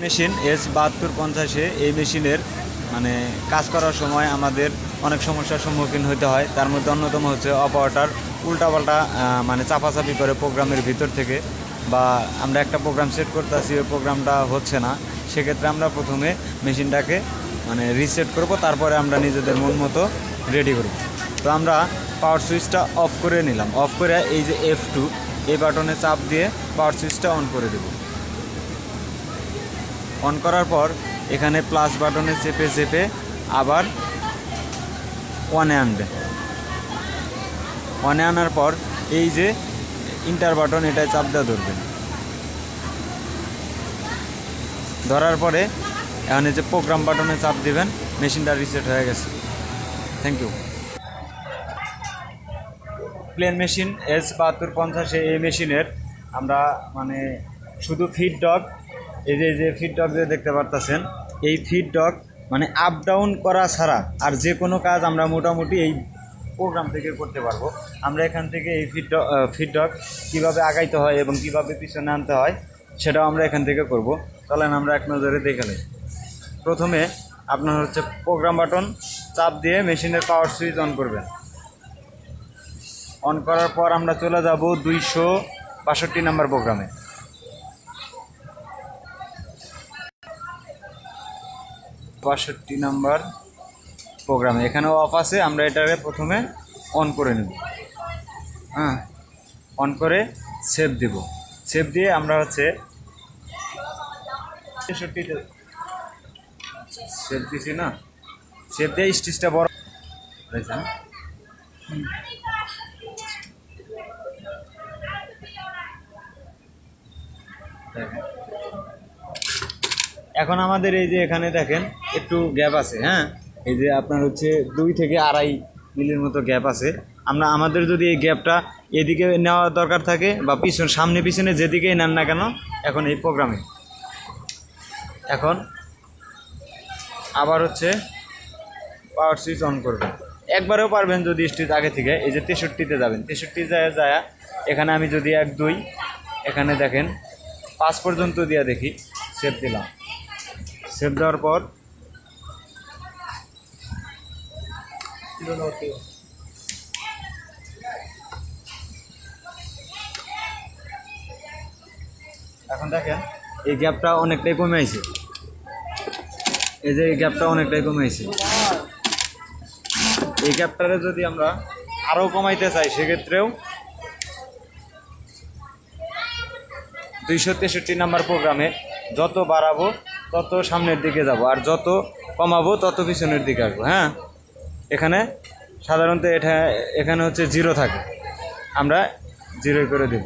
Machine S বাহাত্তর পঞ্চাশে এই মেশিনের মানে কাজ করার সময় আমাদের অনেক সমস্যার সম্মুখীন হতে হয়। তার মধ্যে অন্যতম হচ্ছে অপারেটার। উল্টাপাল্টা মানে চাপাচাপি করে প্রোগ্রামের ভিতর থেকে বা আমরা একটা প্রোগ্রাম সেট করতে আসি ওই প্রোগ্রামটা হচ্ছে না। সেক্ষেত্রে আমরা প্রথমে মেশিনটাকে মানে রিসেট করব, তারপরে আমরা নিজেদের মন মতো রেডি করব। তো আমরা পাওয়ার সুইচটা অফ করে নিলাম। অফ করে এই যে এফ টু এই বাটনে চাপ দিয়ে পাওয়ার সুইচটা অন করে দেবো। অন করার পর এখানে প্লাস বাটনে চেপে চেপে আবার ওয়ানে আনবে। ওয়ানে আনার পর এই যে ইন্টার বাটন এটা চাপ দিয়ে ধরবেন ধরার পরে এখানে যে প্রোগ্রাম বাটনে চাপ দিবেন মেশিনটা রিসেট হয়ে গেছে। Thank you plain machine S বাহাত্তর পঞ্চাশে এই মেশিনের আমরা মানে শুধু ফিড ডগ এই যে যে ফিড ডগ যে দেখতে পারতেছেন, এই ফিড ডগ মানে আপ ডাউন করা ছাড়া আর যে কোনো কাজ আমরা মোটামুটি এই প্রোগ্রাম থেকে করতে পারব। আমরা এখান থেকে এই ফিড ফিড ডগ কীভাবে আগাইতে হয় এবং কীভাবে পিছনে আনতে হয়, সেটাও আমরা এখান থেকে করব। চলেন আমরা এক নজরে দেখে নিই। প্রথমে আপনার হচ্ছে প্রোগ্রাম বাটন চাপ দিয়ে মেশিনের পাওয়ার সুইচ অন করবেন। অন করার পর আমরা চলে যাব দুইশো বাষট্টি নাম্বার প্রোগ্রামে বাষট্টি নাম্বার প্রোগ্রামে। এখানেও অফ আছে, আমরা এটাকে প্রথমে অন করে নেব। হ্যাঁ অন করে সেভ দিব। সেভ দিয়ে আমরা হচ্ছে তেষট্টিতে সেভ দিছি না? সেভ দিয়ে স্টিচটা বড় হয়েছে দেখেন। এখন আমাদের এই যে এখানে দেখেন, একটু গ্যাপ আছে হ্যাঁ? এই যে আপনার হচ্ছে দুই থেকে আড়াই মিলির মতো গ্যাপ আছে। আমরা, আমাদের যদি এই গ্যাপটা এদিকে নেওয়া দরকার থাকে বা পিছন, সামনে পিছনে যেদিকেই নেন না কেন, এখন এই প্রোগ্রামে এখন আবার হচ্ছে পাওয়ার সুইচ অন করবেন। একবারেও পারবেন যদি স্টিচ আগে থেকে, এই যে তেষট্টিতে যাবেন। তেষট্টি যায় যায়, এখানে আমি যদি এক, দুই, এখানে দেখেন, পাঁচ পর্যন্ত দিয়ে দেখি সেভ দিলাম। সেভ দেওয়ার পর এখন দেখেন, এই গ্যাপটা অনেকটাই কমে আইছে। এই যে এই গ্যাপটা অনেকটাই কমে আইছে। এই গ্যাপটারে যদি আমরা আরও কমাইতে চাই, সেক্ষেত্রেও দুইশো তেষট্টি নাম্বার প্রোগ্রামে যত বাড়াবো তত সামনের দিকে যাব। আর যত কমাবো, তত পিছনের দিকে আসব হ্যাঁ? এখানে সাধারণত এটা এখানে হচ্ছে জিরো থাকে। আমরা জিরোই করে দেব।